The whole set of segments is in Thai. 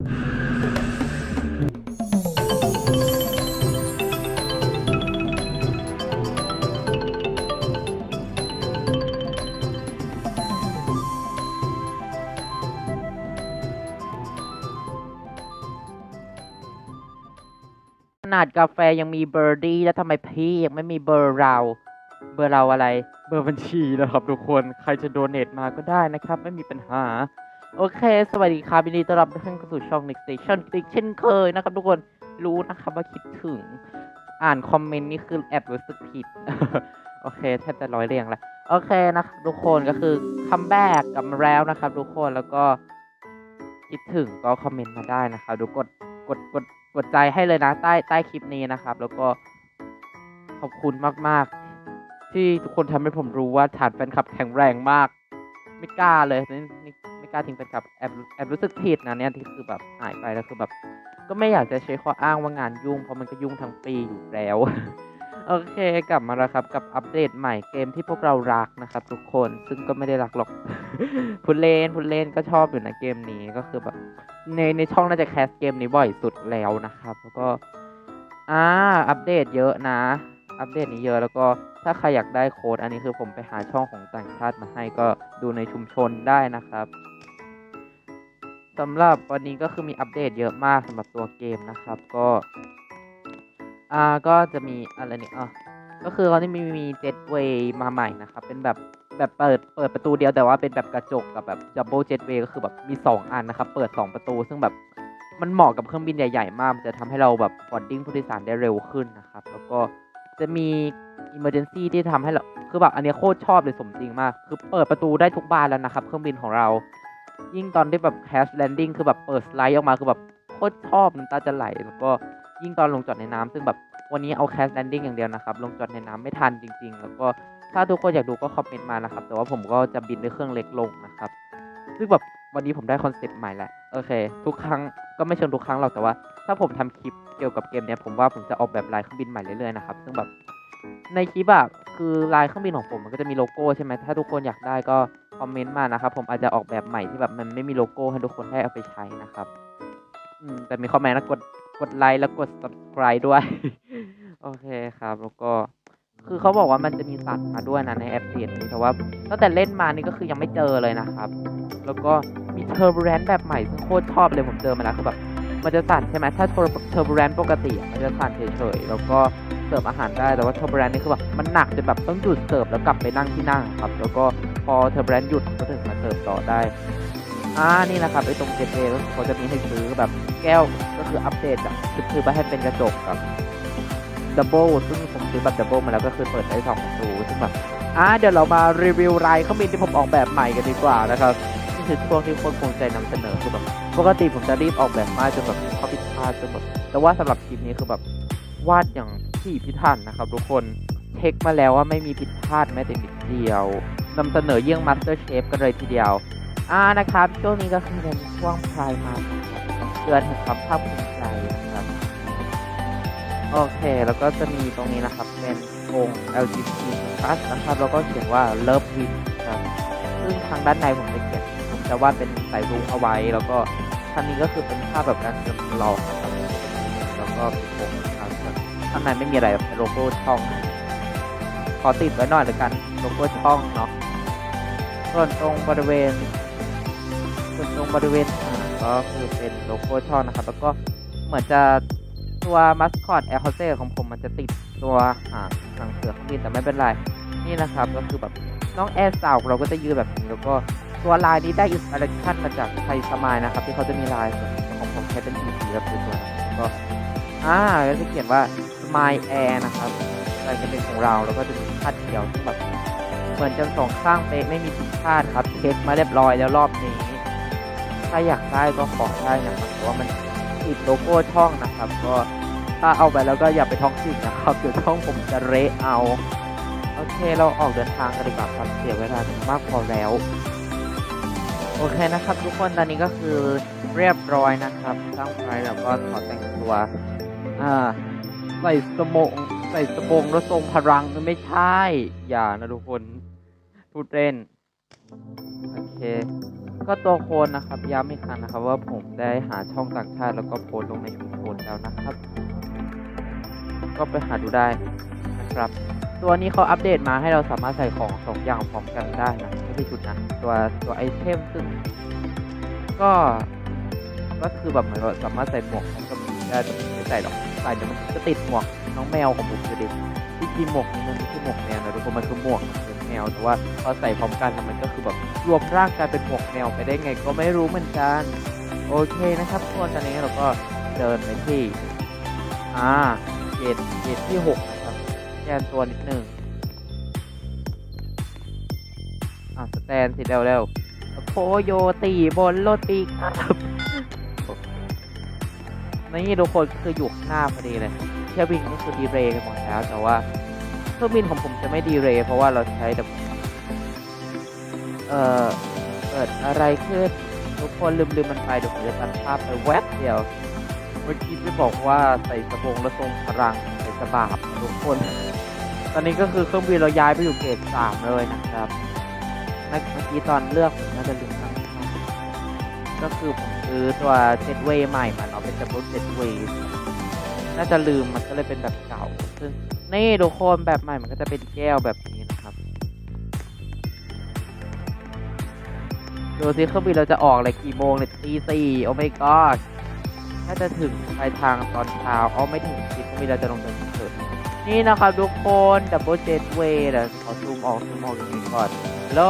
ขนาดกาแฟยังมีเบอร์ดี้แล้วทำไมพี่ยังไม่มีเบอร์เรา เบอร์เราอะไร เบอร์บัญชีนะครับทุกคน ใครจะโดเน a มาก็ได้นะครับ ไม่มีปัญหา โอเค สวัสดีครับยินดีต้อนรับทุกท่านเข้าสู่ช่อง Next Station อีกเช่นเคยนะครับทุกคนรู้นะครับว่าคิดถึงอ่านคอมเมนต์นี่คือแอบรู้สึกผิด โอเค แทบจะร้อยเรียงแล้ว โอเคนะครับทุกคนก็คือคัมแบ็กกลับมาแล้วนะครับ ทุกคนแล้วก็คิดถึงก็คอมเมนต์มาได้นะครับดูกดกดกดกดใจให้เลยนะใต้ใต้คลิปนี้นะครับ แล้วก็ขอบคุณมาก ๆ ที่ทุกคนทำให้ผมรู้ว่าฐานแฟนคลับแข็งแรงมาก ไม่กล้าเลยนี่นี่ ไม่กล้าทิ้งแฟนคลับแอบแอบรู้สึกผิดนะเนี่ยที่คือแบบหายไปแล้วคือแบบ ก็ไม่อยากจะใช้ข้ออ้างว่างานยุ่งเพราะมันก็ยุ่งทั้งปีอยู่แล้วโอเคกลับมาแล้วครับกับอัปเดตใหม่เกมที่พวกเรารักนะครับ ทุกคนซึ่งก็ไม่ได้รักหรอกพูดเล่นพูดเล่นก็ชอบอยู่นะเกมนี้ก็คือแบบในในช่องน่าจะแคสเกมนี้บ่อยสุดแล้วนะครับ แล้วก็อ่าอัปเดตเยอะนะ อัปเดตนี้เยอะแล้วก็ถ้าใครอยากได้โค้ดอันนี้คือผมไปหาช่องของต่างชาติมาให้ก็ดูในชุมชนได้นะครับ สำหรับวันนี้ก็คือมีอัปเดตเยอะมากสำหรับตัวเกมนะครับก็อ่าก็จะมีอะไรเนี่ยอะก็คือเขาที่มีมีเจ็ตเวย์มาใหม่นะครับ เป็นแบบแบบเปิดเปิดประตูเดียวแต่ว่าเป็นแบบกระจกกับแบบจัมโบ้เจ็ตเวย์ก็คือแบบมี 2 อันนะครับ เปิด 2 ประตู ซึ่งแบบมันเหมาะกับเครื่องบินใหญ่ ๆ มาก มันจะทำให้เราแบบบอดดิ้งผู้โดยสารได้เร็วขึ้นนะครับ แล้วก็จะมี emergency ที่ทำให้เราคือแบบอันนี้โคตรชอบเลยสมจริงมาก คือเปิดประตูได้ทุกบานแล้วนะครับ เครื่องบินของเรา ยิ่งตอนที่แบบ crash landing คือแบบเปิดสไลด์ออกมาคือแบบโคตรชอบน้ำตาจะไหล แล้วก็ยิ่งตอนลงจอดในน้ำซึ่งแบบวันนี้เอา crash landing อย่างเดียวนะครับ ลงจอดในน้ำไม่ทันจริง ๆ แล้วก็ถ้าทุกคนอยากดูก็คอมเมนต์มานะครับ แต่ว่าผมก็จะบินด้วยเครื่องเล็กลงนะครับ ซึ่งแบบวันนี้ผมได้คอนเซปต์ใหม่แหละโอเค ทุกครั้งก็ไม่เชิงทุกครั้งหรอกแต่ว่า ถ้าผมทำคลิปเกี่ยวกับเกมเนี้ยผมว่าผมจะออกแบบลายเครื่องบินใหม่เรื่อยๆนะครับซึ่งแบบในคลิปอะคือลายเครื่องบินของผมมันก็จะมีโลโก้ใช่ไหมถ้าทุกคนอยากได้ก็ คอมเมนต์มานะครับ ผมอาจจะออกแบบใหม่ที่แบบมันไม่มีโลโก้ให้ทุกคนได้เอาไปใช้นะครับ อืม แต่มีคอมเมนต์นะกดกดไลค์แล้วกด subscribe ด้วย โอเคครับ แล้วก็ คือเขาบอกว่ามันจะมีสัตว์มาด้วยนะในแอปเพจนี้แต่ว่าตั้งแต่เล่นมานี่ก็คือยังไม่เจอเลยนะครับ แล้วก็มีเทอร์บูแรนแบบใหม่ซึ่งโคตรชอบเลยผมเจอมาแล้วคือแบบมันจะสั่นใช่ไหมถ้าเทอร์บูแรนปกติมันจะสั่นเฉยๆแล้วก็เสิร์ฟอาหารได้แต่ว่าเทอร์บูแรนนี่คือแบบมันหนักจนแบบต้องหยุดเสิร์ฟแล้วกลับไปนั่งที่นั่งครับ แล้วก็ อเทอร์บูแรนหยุดก็ถึงมาเสิร์ฟต่อได้อ่านี่นะครับไอ้ตรงเจเจเขาจะมีให้ซื้อแบบแก้วก็คืออัปเดตจากคือไปให้เป็นกระจกกับดับเบิลซึ่งผมซื้อบัตรดับเบิลมาแล้วก็คือเปิดได้สองประตูซึ่งแบบอ่าเดี๋ยวเรามารีวิวรายเครื่องบินที่ผมออกแบบใหม่กันดีกว่านะครับนี่คือช่วงที่คตรภูมิใจนำเสนอคือแบบปกติผมจะรีบออกแบบมากจนแบบเขาผิดพลาดจนแบบแต่ว่าสำหรับคลิปนี้คือแบบวาดอย่างที่พิถันนะครับ ทุกคนเช็คมาแล้วว่าไม่มีผิดพลาดแม้แต่นิดเดียว นำเสนอเยี่ยงมาสเตอร์เชฟกันเลยทีเดียว อ่านะครับช่วงนี้ก็คือเป็นช่วงพายมาเดือนแห่งความภาคภูมิใจนะครับ โอเค แล้วก็จะมีตรงนี้นะครับ เป็นองค์ LGBT+ นะครับ แล้วก็เขียนว่า Love Win ครับซึ่งทางด้านในผมจะเขียนผมจะวาดเป็นสายรุ้งเอาไว้ แล้วก็ท่านนี้ก็คือเป็นภาพแบบการจำลองนะครับแล้วก็เป็นองค์นะครับข้างในไม่มีอะไรแบบโลโก้ช่องขอติดไว้หน่อยเลยกันโลโก้ช่องเนาะ ส่วนตรงบริเวณ ส่วนตรงบริเวณหาก็คือเป็นโลโก้ช่องนะครับ แล้วก็เหมือนจะตัวมัสคอตแอร์โฮสเตสของผมมันจะติดตัวหางหางเสือเครื่องบินแต่ไม่เป็นไร นี่นะครับก็คือแบบน้องแอร์สาวเราก็จะยืนแบบนี้แล้วก็ตัวลายนี้ได้อินสปิเรชันมาจากไทยสมายนะครับ ที่เขาจะมีลายของผมใช้เป็นสีสีแบบตัวๆนะครัวก็อ่าก็จะเขียนว่า Smile Air นะครับลายจะเป็นของเราแล้วก็จะมีคาดเขียวที่แบบ เหมือนจะสองข้างเป๊ะไม่มีผิดพลาดครับ เช็คมาเรียบร้อยแล้วรอบนี้ ถ้าอยากได้ก็ขอได้นะครับแต่ว่ามันติดโลโก้ช่องนะครับ ก็ถ้าเอาไปแล้วก็อย่าไปท้องสินะครับเดี๋ยวช่องผมจะเละเอา โอเคเราออกเดินทางกันดีกว่าครับเสียเวลามากพอแล้ว โอเคนะครับ ทุกคนตอนนี้ก็คือเรียบร้อยนะครับสร้างไฟแล้วก็ถอแต่งตัวอ่าใส่สมงใส่สบงแล้วทรงพลังไม่ใช่ อย่านะทุกคน พูดเล่น โอเค ก็ตัวโคนนะครับย้ำอีกครั้งนะครับ ว่าผมได้หาช่องต่างชาติแล้วก็โพสลงในชุมชนแล้วนะครับ ก็ไปหาดูได้นะครับ ตัวนี้เขาอัปเดตมาให้เราสามารถใส่ของสองอย่างพร้อมกันได้นะไม่ใช่ชุดนะ ตัวตัวไอเทมซึ่งก็ก็คือแบบเหมือนเราสามารถใส่หมวกของกับได้ไม่ใส่หรอกใส่เดี๋ยวมันจะติดหมวกน้องแมวของผมอยู่ดิที่จริงหมวกนี้มันไม่ใช่หมวกแมวนะทุกคนมันคือหมวกเป็น แมวแต่ว่าพอใส่พร้อมกันมันก็คือแบบรวมร่างกลายเป็นหกแมวไปได้ไงก็ไม่รู้เหมือนกัน โอเคนะครับทุกคนตอนนี้เราก็เดินไปที่ อ่าเกตเกตที่หกนะครับแกนตัวนิดหนึ่งอ่าสแตนสิเร็วเร็วๆโคโยตีบนรถปีกครับนี่ทุกคนคืออยู่ข้างหน้าพอดีเลยเที่ยวบินก็คือดีเรย์กันหมดแล้วแต่ว่า เครื่องบินของผมจะไม่ดีเรย์เพราะว่าเราใช้แบบเอ่อเกิดอะไรขึ้นทุกคนลืมลืมมันไปเดี๋ยวผมจะตัดภาพไปแวบเดียว เมื่อกี้ที่บอกว่าใส่สบงและทรงพลังใส่สบาบทุกคน ตอนนี้ก็คือเครื่องบินเราย้ายไปอยู่เกรดสามเลยนะครับเมื่อกี้ตอนเลือกผมน่าจะลืมตั้งก็คือผมซื้อตัวเจ็ดเวย์ใหม่มาเนาะเป็นดับเบิลเจ็ดเวย์น่าจะลืมมันก็เลยเป็นแบบเก่าซึ่ง นี่ทุกคนแบบใหม่มันก็จะเป็นแก้วแบบนี้นะครับ ดูสิเครื่องบินเราจะออกอะไรกี่โมงเนี่ยตีสี่โอ้ไม่ก็น่าจะถึงปลายทางตอนเช้าอ๋อไม่ถึงคิดเครื่องบินเราจะลงจากเถิดนี่นะครับทุกคนดับเบิลเจ็ดเวย์เดี๋ยวขอซูมออกซูมออกอย่างนี้ก่อนฮัลโหล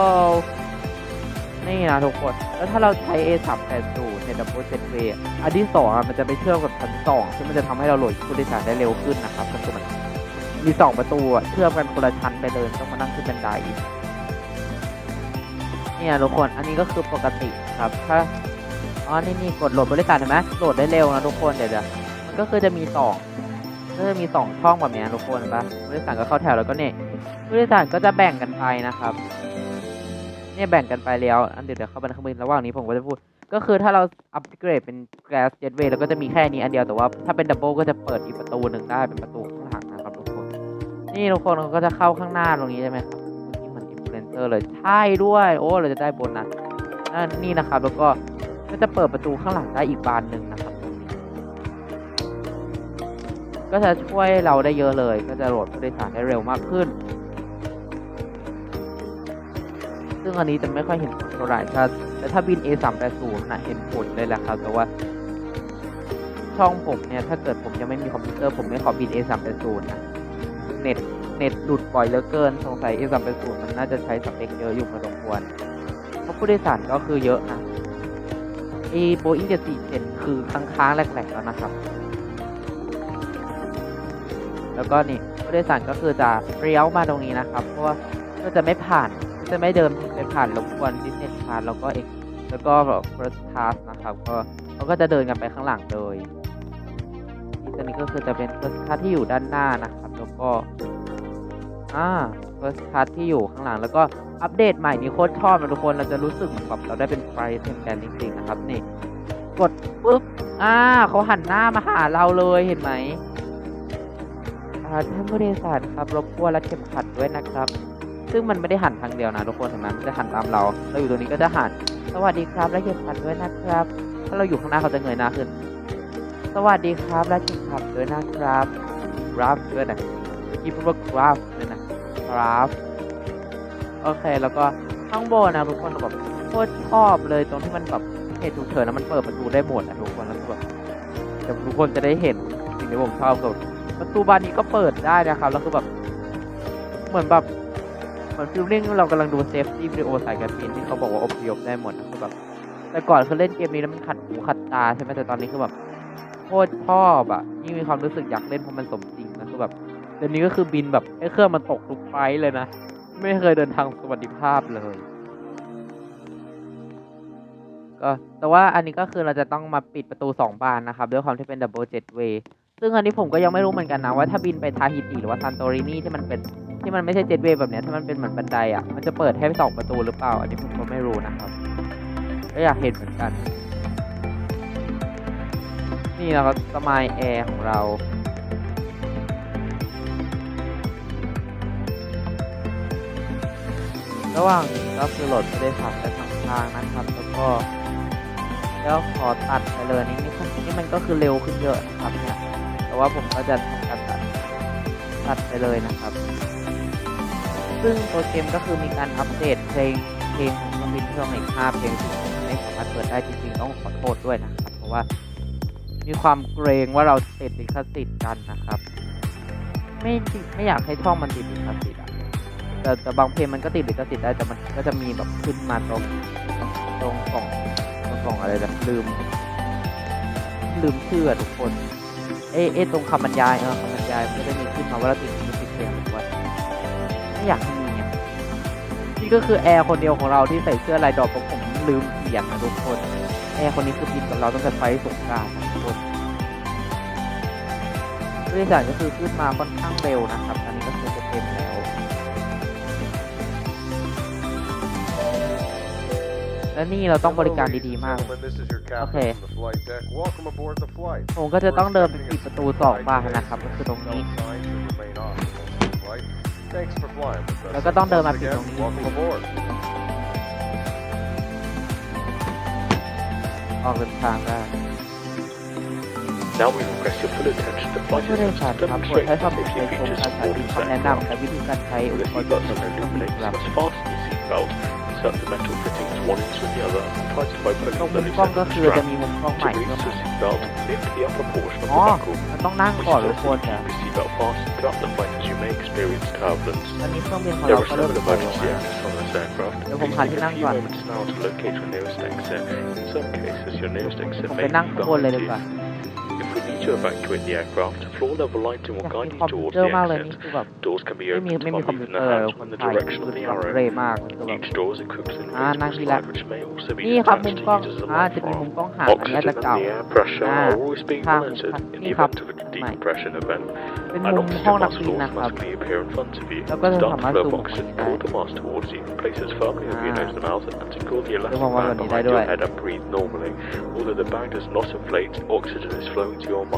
นี่นะทุกคน แล้วถ้าเราใช้ A 3 8 0ในดับเบิลเจ็ดเวย์อันที่สองมันจะไปเชื่อมกับชั้นสองซึ่งมันจะทำให้เราโหลดผู้โดยสารได้เร็วขึ้นนะครับก็คือมัน มีสองประตูอะเชื่อมกันคนละชั้นไปเลยต้องมานั่งขึ้นบันไดเนี่ยทุกคนอันนี้ก็คือปกติครับถ้าอ๋อนี่นี่กดโหลดบริการเห็นไหมโหลดได้เร็วนะทุกคนเดี๋ยวเดี๋ยวมันก็คือจะมีสองก็จะมีสองช่องแบบนี้ทุกคนเห็นปะบริษัทก็เข้าแถวแล้วก็เนี่ยบริษัทก็จะแบ่งกันไปนะครับ เนี่ยแบ่งกันไปแล้วอันเดี๋ยวเดี๋ยวเข้าไปในเครื่องบินระหว่างนี้ผมก็จะพูด ก็คือถ้าเราอัปเกรดเป็น Glass Jetway แล้วก็จะมีแค่นี้อันเดียวแต่ว่าถ้าเป็น Double ก็จะเปิดอีกประตูหนึ่งได้เป็นประตู นี่ทุกคนเขาก็จะเข้าข้างหน้าตรงนี้ใช่ไหมครับนี่มันอินฟลูเอนเซอร์เลยใช่ด้วย โอ้เราจะได้โบนัสนั่นนี่นะครับ แล้วก็ก็จะเปิดประตูข้างหลังได้อีกบานหนึ่งนะครับตรงนี้ ก็จะช่วยเราได้เยอะเลย ก็จะโหลดผู้โดยสารได้เร็วมากขึ้น ซึ่งอันนี้จะไม่ค่อยเห็นผลเท่าไหร่ถ้าแต่ถ้าบิน A380 นะเห็นผลเลยแหละครับ แต่ว่าช่องผมเนี่ย ถ้าเกิดผมยังไม่มีคอมพิวเตอร์ผมไม่ขอบิน A380 นะ เน็ตเน็ตหลุดบ่อยเหลือเกิน สงสัย A380 มันน่าจะใช้สเปคเยอะอยู่พอสมควรเพราะผู้โดยสารก็คือเยอะนะไอโบอิง747คือค้างๆแรกๆแล้วนะครับ แล้วก็นี่ผู้โดยสารก็คือจะเลี้ยวมาตรงนี้นะครับ เพราะว่าก็จะไม่ผ่านก็จะไม่เดินไปผ่านรบกวน business class แล้วก็เอกแล้วก็แบบ first class นะครับ ก็เขาก็จะเดินกันไปข้างหลังเลยนี่ตัวนี้ก็คือจะเป็น first class ที่อยู่ด้านหน้านะครับ ก็อ่า first class ที่อยู่ข้างหลัง แล้วก็อัปเดตใหม่นี่โคตรชอบนะทุกคนเราจะรู้สึกเหมือนแบบเราได้เป็นไฟเทมแดนจริงๆนะครับนี่ กดปุ๊บอ่าเขาหันหน้ามาหาเราเลยเห็นไหมอ่าท่านผู้โดยสารครับรบกวนรัดเข็มขัดด้วยนะครับ ซึ่งมันไม่ได้หันทางเดียวนะทุกคนเห็นไหมมันจะหันตามเรา เราอยู่ตรงนี้ก็จะหันสวัสดีครับรัดเข็มขัดด้วยนะครับ ถ้าเราอยู่ข้างหน้าเขาจะเงยหน้าขึ้น สวัสดีครับรัดเข็มขัดด้วยนะครับ รับด้วยนะ เมื่อกี้พูดว่าครับด้วยนะครับโอเคแล้วก็ข้างบนนะทุกคนแบบโคตรชอบเลยตรงที่มันแบบเหตุฉุกเฉินนะมันเปิดประตูได้หมดนะทุกคนแล้วแบบเดี๋ยวทุกคนจะได้เห็นสิ่งที่ผมชอบคือประตูบานนี้ก็เปิดได้นะครับแล้วคือแบบเหมือนแบบเหมือนฟิลลิ่งเรากำลังดูเซฟตี้วิดีโอสายการบินที่เขาบอกว่าอพยพได้หมดนะคือแบบแต่ก่อนคือเล่นเกมนี้แล้วมันขัดหูขัดตาใช่ไหมแต่ตอนนี้คือแบบโคตรชอบอะยิ่งมีความรู้สึกอยากเล่นเพราะมันสมจริงนะคือแบบ เดี๋ยวนี้ก็คือบินแบบให้เครื่องมันตกทุกไฟเลยนะ ไม่เคยเดินทางสวัสดิภาพเลย ก็แต่ว่าอันนี้ก็คือเราจะต้องมาปิดประตูสองบานนะครับ ด้วยความที่เป็นดับเบิลเจ็ตเวย์ซึ่งอันนี้ผมก็ยังไม่รู้เหมือนกันนะ ว่าถ้าบินไปทาฮิติหรือว่าซันโตรินีที่มันเป็นที่มันไม่ใช่เจ็ตเวย์แบบนี้ยที่มันเป็นเหมือนบันไดอะมันจะเปิดให้สองประตูหรือเปล่า อันนี้ผมก็ไม่รู้นะครับก็อยากเห็นเหมือนกัน นี่นะครับสมายแอร์ของเรา ระหว่างนี้ก็คือโหลดไม่ได้ทำได้ทางทางนะครับ แล้วก็แล้วขอตัดไปเลยนี่นี่นี่มันก็คือเร็วขึ้นเยอะนะครับเนี่ยแต่ว่าผมก็จะทำการตัดตัดไปเลยนะครับ ซึ่งตัวเกมก็คือมีการอัปเดตเพลงเพลงของมันมีเพิ่มอีก5เพลงที่ไม่สามารถเปิดได้จริงๆต้องขอโทษด้วยนะครับเพราะว่ามีความเกรงว่าเราติดลิขสิทธิ์กันนะครับ ไม่ไม่อยากให้ช่องมันติดลิขสิทธิ์ แต่แต่บางเพลงมันก็ติดลิขสิทธิ์ได้แต่มันก็จะมีแบบขึ้นมาตรงตรงกล่องตรงกล่องอะไรแบบลืม ลืมชื่ออะทุกคน เอเอะตรงคำบรรยายเออคำบรรยายมันก็จะมีขึ้นมาว่าเราติดลิขสิทธิ์เพลงหรือว่าไม่อยากให้มีอะนี่ก็คือแอร์คนเดียวของเราที่ใส่เสื้อลายดอกผมลืมเขียนนะทุกคนแอร์คนนี้คือติดกับเราตั้งแต่ไฟสงการทุกคนผู้โดยสารก็คือขึ้นมาค่อนข้างเร็วนะครับ และนี่เราต้องบริการดีๆมาก Okay. Welcome aboard the flight. ผมก็จะต้องเดินไปปิดประตูสองบานนะครับก็คือตรงนี้ Thanks for flying with us. แล้วก็ต้องเดินมา Once ปิด again, ตรงนี้ Welcome aboard. ออกเดินทางได้ Now we request your full attention to ผู้ flight โดยสาร attendants ครับโปรด demonstrate ใช้ the ความเป็น safety ใจชม features อา of ศัย boarding คำแนะ signs. นำและวิธีการใช้อุป The กรณ์ seatbelt เสริม sign เครื่องบิน illuminates ครับ must fasten your seatbelt. Insert the metal fittings one into the other and tighten by ตรง pulling มุ the มกล้องก็ loose คือ end จะ of the มีมุมกล้อง strap. ใหม่ To เพิ่ม release มา the seatbelt, lift the upper portion of อ๋อ the buckle. มันต้องนั่งก่อนทุก Please คน firstly แต่ keep your seatbelt fastened throughout the flight as you may experience turbulence. ตอนนี้เครื่องบินของ There เรา are ก็เริ่ม seven ตกลง emergency มา exits on this aircraft. Nếu Please không hẳn take thì a năng few quản. moments now to locate your nearest exit. In some cases, your nearest exit ผม may ไป be นั่งข้างบนเลย behind ดีกว่า to evacuate the aircraft, floor level lighting will guide you towards the exit. Doors can be opened by moving the hand in the direction of the arrow. Each door is equipped with an invisible slide which may also be attached to use as a. Oxygen and the air pressure are always being monitored in the event of a decompression event. An oxygen mask will automatically appear in front of you. Start flow oxygen, pull the mask towards you, place it firmly over your nose and mouth, and secure the elastic band behind your head and breathe normally. Although the bag does not inflate, oxygen is flowing to your.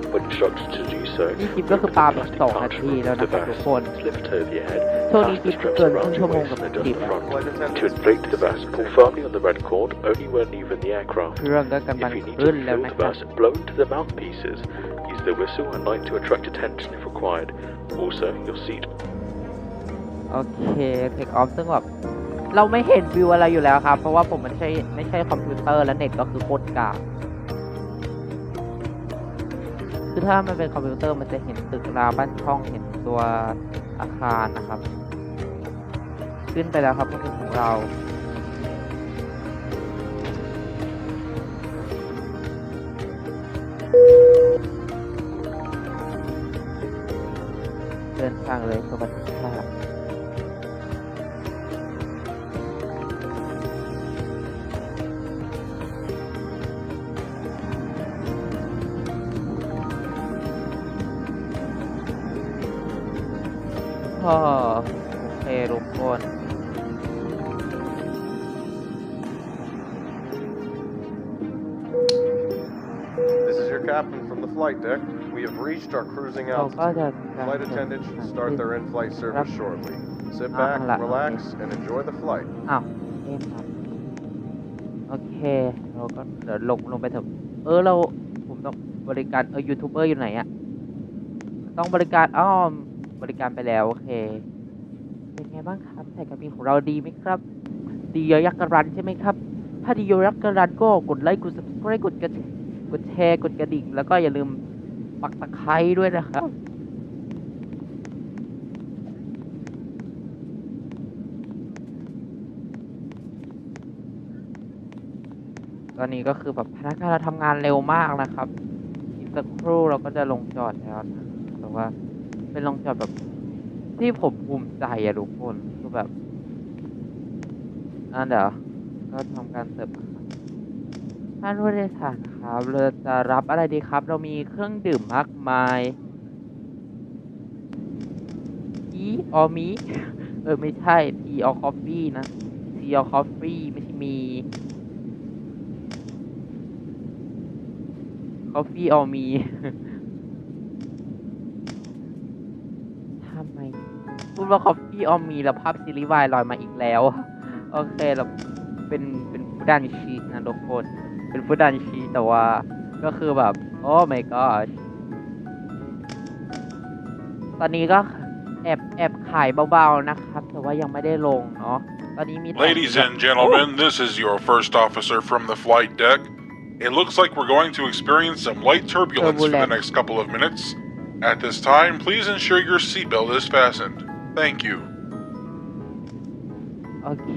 When instructed to do so, นี่คลิปก็คือปาไป plastic สอง pouch นาทีแล้ว removes นะ the ครับทุก vest, คน lift it over your head, ช่วงนี้ pass คลิ the ป straps เกินครึ่ around งชั่ว your โมง waist กับ and คลิป adjust the อะ front. Flight To attendants, inflate the vest, pull firmly on the red cord only when leaving the aircraft. เครื่องก็กำลัง If you need ขึ้น to แล้ว fill นะ the ครับ vest, blow into the mouthpieces. Use the whistle and light to attract attention if required. Also, your seat โอเคเทคออฟซึ่งแบบเราไม่เห็นวิวอะไรอยู่แล้วครับ เพราะว่าผมมันใช่ไม่ใช่คอมพิวเตอร์และเน็ตก็คือโคตรกาก คือถ้ามันเป็นคอมพิวเตอร์มันจะเห็นตึกราวบ้านช่องเห็นตัวอาคารนะครับ ขึ้นไปแล้วครับเครื่อของเราเดินทางเลยสวัสดีค่ะ from the flight deck. We have reached our cruising เราก็ altitude. จะ Flight attendants should start their in-flight service shortly. Sit Ah, back, wala. relax, and enjoy the flight. อ้าวเอ็มครับโอเคเราก็เดี๋ยวลงลงไปเถอะเออเราผมต้องบริการเออยูทูบเบอร์อยู่ไหนอะต้องบริการอ้อมบริการไปแล้วโอเค เป็นไงบ้างครับสายการบินของเราดีไหมครับ ดีเยอะยักษ์กระรันใช่ไหมครับ ถ้าดีเยอะยักษ์กระรันก็กดไลค์กด subscribe กดกระ กดแชร์ กดกระดิ่ง แล้วก็อย่าลืมปักตะไคร้ด้วยนะครับ ตอนนี้ก็คือแบบพนักงานเราทำงานเร็วมากนะครับ อีกสักครู่เราก็จะลงจอดแล้วนะแต่ว่าเป็นลงจอดแบบที่ผมภูมิใจอะทุกคนคือแบบอ่าเดี๋ยวก็ทำการเสิร์ฟท่านผู้โดยสาร ครับเราจะรับอะไรดีครับ เรามีเครื่องดื่มมากมายอีออมีเออ ไม่ใช่ทีออคอฟฟี่นะทีออคอฟฟี่ไม่ใช่มีคอฟฟี่ออมีทำไมพูดว่าคอฟฟี่ออมีแล้วภาพซีรีส์วายลอยมาอีกแล้ว โอเคเราเป็นเป็นผู้ด้านชีนะทุกคน เป็นฟูดานชีแต่ว่าก็คือแบบ โอ้ my god ตอนนี้ก็แอบแอบขายเบาๆนะครับ แต่ว่ายังไม่ได้ลงเนาะตอนนี้มีแต่ Ladies and gentlemen, this is your first officer from the flight deck. It looks like we're going to experience some light turbulence for the Turbulence. next couple of minutes. At this time, please ensure your seatbelt is fastened. Thank you. โอเค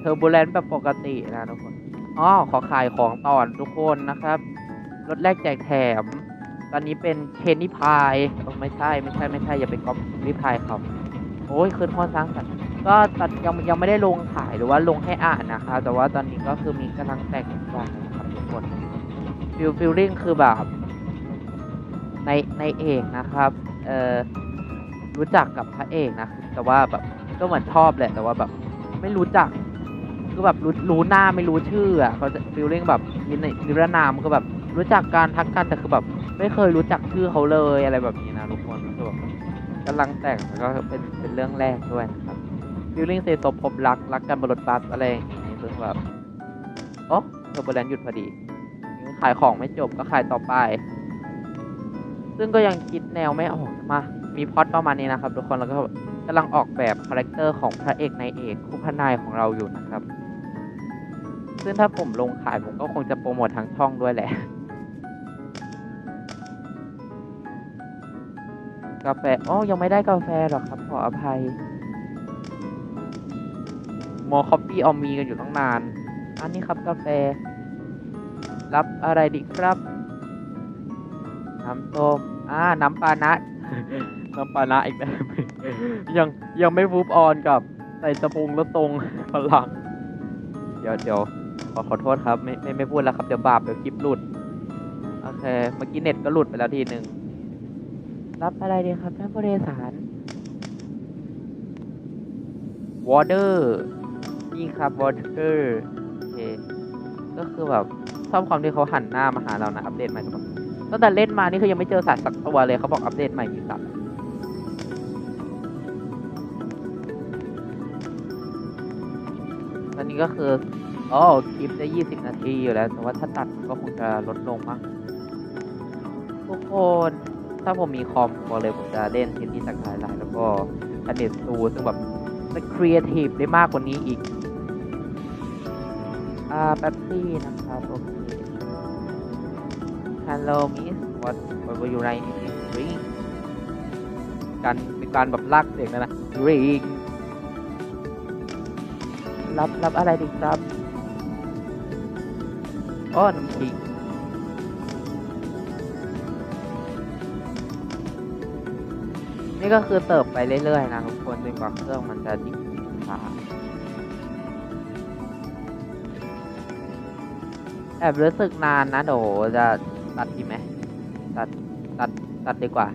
เทอร์บูเลนแบบปกตินะทุกคน น อ๋อขอขายของต่อนทุกคนนะครับ รถแรกแจกแถม ตอนนี้เป็นเชนนี่พายไม่ใช่ไม่ใช่ไม่ใช่อย่าไปก๊อปนิพายเขาโอ้ยคืนข้อสร้างสรรค์ก็ตอนยังยังไม่ได้ลงขายหรือว่าลงให้อ่านนะครับ แต่ว่าตอนนี้ก็คือมีกำลังแต่งวางนะครับทุกคนฟิลฟิลลิ่งคือแบบในในเอกนะครับเอ่อรู้จักกับพระเอกนะ แต่ว่าแบบก็เหมือนชอบแหละแต่ว่าแบบ ไม่รู้จัก คือแบบรู้รู้หน้าไม่รู้ชื่ออะเขาจะฟีลลิ่งแบบนินนิรนามก็แบบรู้จักการทักกันแต่คือแบบ ไม่เคยรู้จักชื่อเขาเลยอะไรแบบนี้นะทุกคนคือแบบกำลังแต่งแล้วก็เป็นเป็นเรื่องแรกด้วยนะครับฟีลลิ่งเซซบพบรักรักกันบนรถบัสอะไรอย่างงี้ซึ่งแบบโอ้เทอร์โบแลนหยุดพอดียังขายของไม่จบก็ขายต่อไป ซึ่งก็ยังคิดแนวไม่ออกมา มีพอตประมาณนี้นะครับ ทุกคนแล้วก็กำลังออกแบบคาแรคเตอร์ของพระเอกในเอกคู่พระนายของเราอยู่นะครับ ซึ่งถ้าผมลงขายผมก็คงจะโปรโมททางช่องด้วยแหละ กาแฟอ๋อยังไม่ได้กาแฟหรอกครับ ขออภัยมอคอฟฟี่ออมมีกันอยู่ตั้งนาน อันนี้ครับกาแฟ รับอะไรดีครับ น้ำส้มอ่าน้ำปานะ น้ำปานะอีกแบบยังยังไม่วูบออนกับใส่สปรุงแล้วทรงพลังเดี๋ยวเดี๋ยว ขอขอโทษครับไม่ไม่ไม่พูดแล้วครับเดี๋ยวบาปเดี๋ยวคลิปหลุดโอเคเมื่อกี้เน็ตก็หลุดไปแล้วทีหนึ่งรับอะไรดีครับท่านผู้โดยสารวอเตอร์นี่ครับวอเตอร์โอเคก็คือแบบชอบความที่เขาหันหน้ามาหาเรานะอัปเดตใหม่ทุกคนตั้งแต่เล่นมานี่คือยังไม่เจอสัตว์สักตัวเลยเขาบอกอัปเดตใหม่มีสัตว์ตอนนี้ก็คือ อ๋อคลิปได้ 20 นาทีอยู่แล้ว แต่ว่าถ้าตัดก็คงจะลดลงมั้งทุกคน ถ้าผมมีคอมบอกเลยผมจะเล่นเทนที่สักหลายหลายแล้วก็อันเดสูซึ่งแบบจะครีเอทีฟได้มากกว่านี้อีก อ่าแป๊บซี่นะครับ โอเค Hello Miss what what were you writing ring การมีการแบบลากเสียงนะนะ ring รับรับอะไรดีครับ อ้อน้ำพริกนี่ก็คือเติบไปเรื่อยๆนะทุกคนจนกว่าเครื่องมันจะดิ่งขาแอบรู้สึกนานนะเดี๋ยวจะตัดดีไหมตัดตัดตัดดีกว่า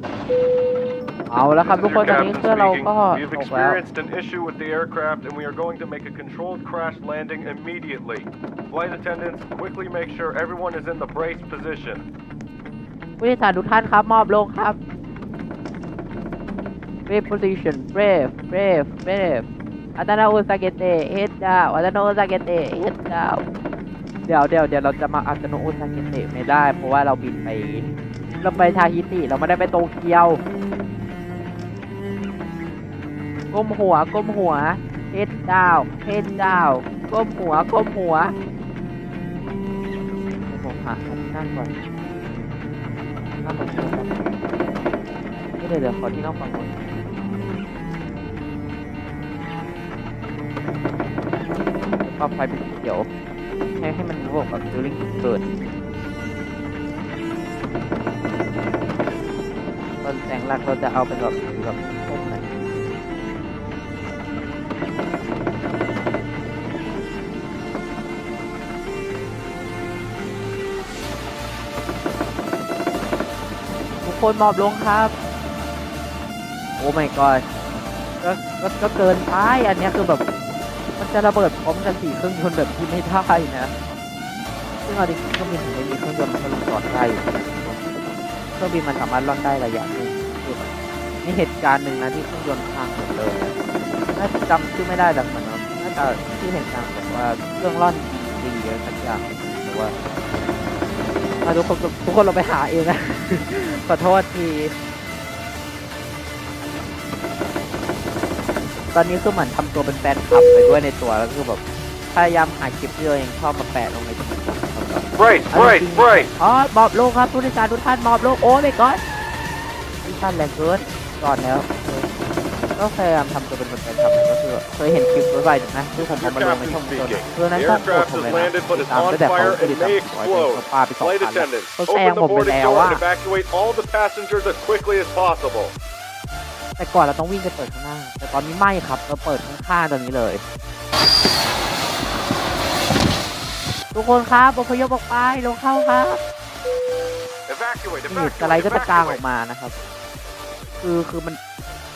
เอาแล้วครับทุกคนตอนนี้เครื่องเราก็ We've ตกแล้ว Flight attendants, quickly make sure everyone is in the brace position. ผู้โดยสารทุกท่านครับ มอบลงครับ Brave position Brave Brave Brave อัตนาโอซาเกเตะ head down อัตนาโอซาเกเตะ head down เดี๋ยวเดี๋ยวเดี๋ยวเราจะมาอัตนาโอซาเกเตะไม่ได้ เพราะว่าเราบินไป เราไปทาฮิติเราไม่ได้ไปโตเกียว ก้มหัวก้มหัวเฮ็ด down head down ก้มหัวก้มหัว หานั่งก่อนน่าสนใจครับนี่เดี๋ยวเดี๋ยวขอที่น้องฝั่งบนปรับไฟเป็นเขียว ให้ให้มันบวกกับฟิลลิ่งเกิดตอนแต่งหลักเราจะเอาเป็นแบบแบบส้มหน่อ คนหมอบลงครับ โอ้อ้ my god ก็ก็ก็เกินไปอันนี้คือแบบ มันจะระเบิดพร้อมกันสี่เครื่องยนต์แบบที่ไม่ได้นะซึ่งเอาจริงเครื่องบินถึงไม่มีเครื่องยนต์มันก็จอดได้เครื่องบินมันสามารถล่อนได้ระยะนึงคือแบบมีเหตุการณ์หนึ่งนะที่เครื่องยนต์พังหมดเลยน่าจะจำชื่อไม่ได้แต่เหมือนน่าจะที่เหตุการณ์แบบว่าเครื่องล่อนดีๆอะสักอย่างแต่ว่า อะทุกคนทุกคนเราไปหาเองนะ ขอโทษที ตอนนี้คือเหมือนทำตัวเป็นแฟนคลับไปด้วยในตัวแล้วคือแบบพยายามหาคลิปที่ตัวเองชอบมาแปะลงในติ๊กต็อก Brace, brace, brace! อ๋อมอบโลกครับผู้โดยสารทุกท่านมอบโลกโอ้ไม่ก่อนที่ท่านแรงเกินก่อนแล้วเออ ก็พยายามทำตัวเป็นคนแฟนคลับก็คือเคยเห็นคลิปไว้บ่อยถูกไหมที่ผมเอามาลงในช่องตัวเออนั้นช่องโปรดผมเลยนะ The aircraft has landed, but ติด it's ตาม on ตั้งแต่เขา fire ติด and ตาม may ผมไว้ explode. ปาไปสอง Flight พันแล้ว attendants, เขา open แซง the ผมไป boarding แล้ว door ว่า and evacuate all the passengers as quickly as possible. แต่ก่อนเราต้องวิ่งไปเปิดข้างหน้า แต่ตอนนี้ไม่ครับเราเปิดข้างๆตอนนี้เลย ทุกคนครับอพยพออกไปลงเข้าครับ Evacuate, นี่สไลด์ก็จะ evacuate, กลางออก evacuate. มานะครับ คือคือมัน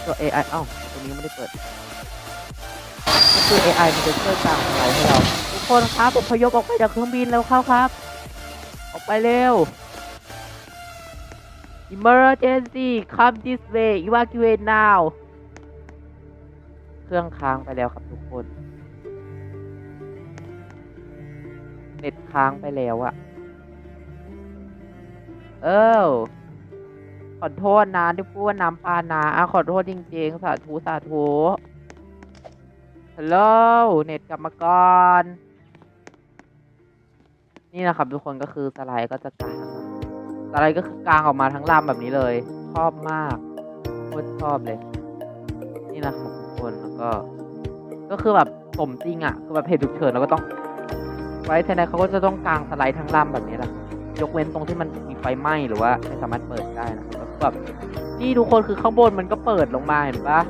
ตัว AI เอ้าตรงนี้ไม่ได้เปิดคือ AI มันจะช่วยกลางสไลด์ให้เรา ทุกคนครับอพยพออกไปจากเครื่องบินแล้วเข้าครับ ออกไปเร็ว Emergency come this way evacuate now เครื่องค้างไปแล้วครับทุกคน เน็ตค้างไปแล้วอะเออ ขอโทษนะที่พูดว่าน้ำปลานาอะขอโทษจริงๆ สาธุสาธุฮัลโหลเน็ตกลับมาก่อน นี่นะครับ ทุกคนก็คือสไลด์ก็จะกลางสไลด์ก็คือกลางออกมาทั้งลำแบบนี้เลย ชอบมากโคตรชอบเลย นี่นะครับทุกคนแล้วก็ ก็คือแบบสมจริงอะ คือแบบเหตุฉุกเฉินเราก็ต้อง ไว้ทนไนเขาก็จะต้องกางสไลด์ทั้งลำแบบนี้แหละ ยกเว้นตรงที่มันมีไฟไหม้หรือว่าไม่สามารถเปิดได้นะครับแล้วแบบนี่ทุกคนคือข้างบนมันก็เปิดลงมาเห็นปะ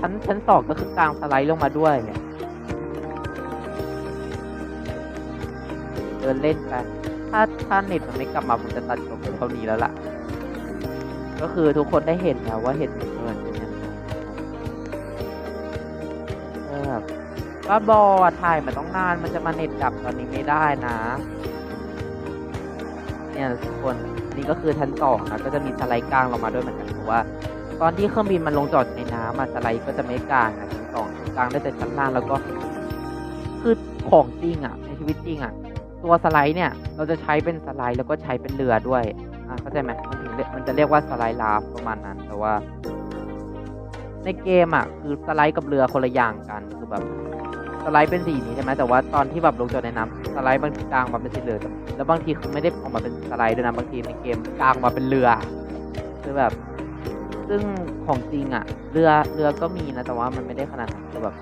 ชั้นชั้นสองก็คือกลางสไลด์ลงมาด้วยเนี่ยเดินเล่นไปถ้าถ้าเน็ตมันไม่กลับมาผมจะตัดจบเท่านี้แล้วล่ะ ก็คือทุกคนได้เห็นแล้วว่าเหตุผลมันเป็นยังไงเออแบบบ้าบอถ่ายมาต้องนานมันจะมาเน็ตดับตอนนี้ไม่ได้นะ เนี่ยทุกคนนี่ก็คือชั้นสองนะก็จะมีสไลด์กลางลงมาด้วยเหมือนกันเพราะว่า ตอนที่เครื่องบินมันลงจอดในน้ำอะสไลด์ก็จะไม่กลางนะชั้นสองกลางได้แต่ชั้นล่างแล้วก็ คือของจริงอะในชีวิตจริงอะตัวสไลด์เนี่ย เราจะใช้เป็นสไลด์แล้วก็ใช้เป็นเรือด้วยอะเข้าใจไหมมันถึงเรียกมันจะเรียกว่าสไลด์ลาฟประมาณนั้น แต่ว่า ในเกมอะคือสไลด์กับเรือคนละอย่างกันคือแบบสไลด์เป็นสีนี้ใช่ไหมแต่ว่าตอนที่แบบลงจอดในน้ำ สไลด์บางทีกลางมาเป็นสีเหลืองแล้วบางทีคือไม่ได้ออกมาเป็นสไลด์ด้วยนะบางทีในเกมกลางมาเป็นเรือคือแบบ ซึ่งของจริงอะเรือเรือก็มีนะแต่ว่ามันไม่ได้ขนาดนั้นแต่แบบ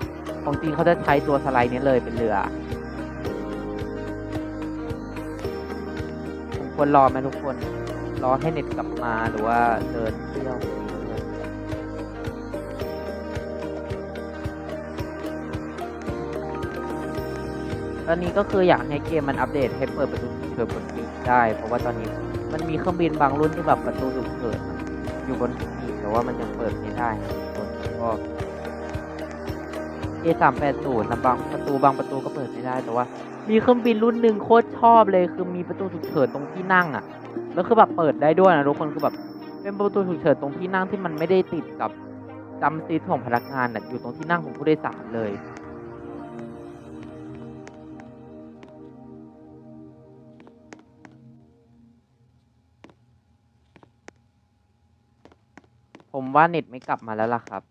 ของจริงเขาจะใช้ตัวสไลด์นี้เลยเป็นเรือผมควรรอไหมทุกคน รอให้เน็ตกลับมาหรือว่าเดินเที่ยว ตอนนี้ก็คืออยากให้เกมมันอัปเดตให้เปิดประตูฉุกเฉินบนปีกได้ เพราะว่าตอนนี้มันมีเครื่องบินบางรุ่นที่แบบประตูฉุกเฉินอยู่บนปีกแต่ว่ามันยังเปิดไม่ได้ทุกคนก็ A สามแปดศูนย์บางประตูบางประตูก็เปิดไม่ได้แต่ว่า มีเครื่องบินรุ่นหนึ่งโคตรชอบเลย คือมีประตูฉุกเฉินตรงที่นั่งอะ แล้วคือแบบเปิดได้ด้วยนะทุกคนคือแบบเป็นประตูฉุกเฉินตรงที่นั่งที่มันไม่ได้ติดกับจำซีทของพนักงานน่ะอยู่ตรงที่นั่งของผู้โดยสารเลย ผมว่าเน็ตไม่กลับมาแล้วล่ะครับ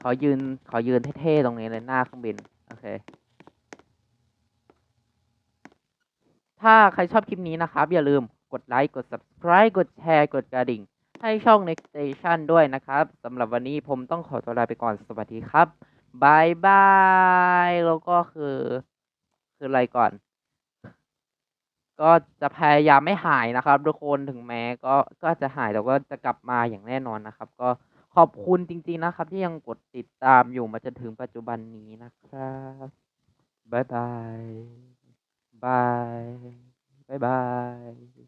ขอยืน ขอยืนเท่ๆตรงนี้เลยหน้าเครื่องบิน โอเค ถ้าใครชอบคลิปนี้นะครับ อย่าลืมกดไลค์ กด subscribe กดแชร์ กดกระดิ่ง ให้ช่อง Next Station ด้วยนะครับ สำหรับวันนี้ผมต้องขอตัวลาไปก่อน สวัสดีครับบายบาย แล้วก็คือ คืออะไรก่อน ก็จะพยายามไม่หายนะครับ ทุกคนถึงแม้ก็ก็จะหายแต่ก็จะกลับมาอย่างแน่นอนนะครับ ก็ขอบคุณจริง ๆนะครับ ที่ยังกดติดตามอยู่มาจนถึงปัจจุบันนี้นะครับบายบายบายบายบาย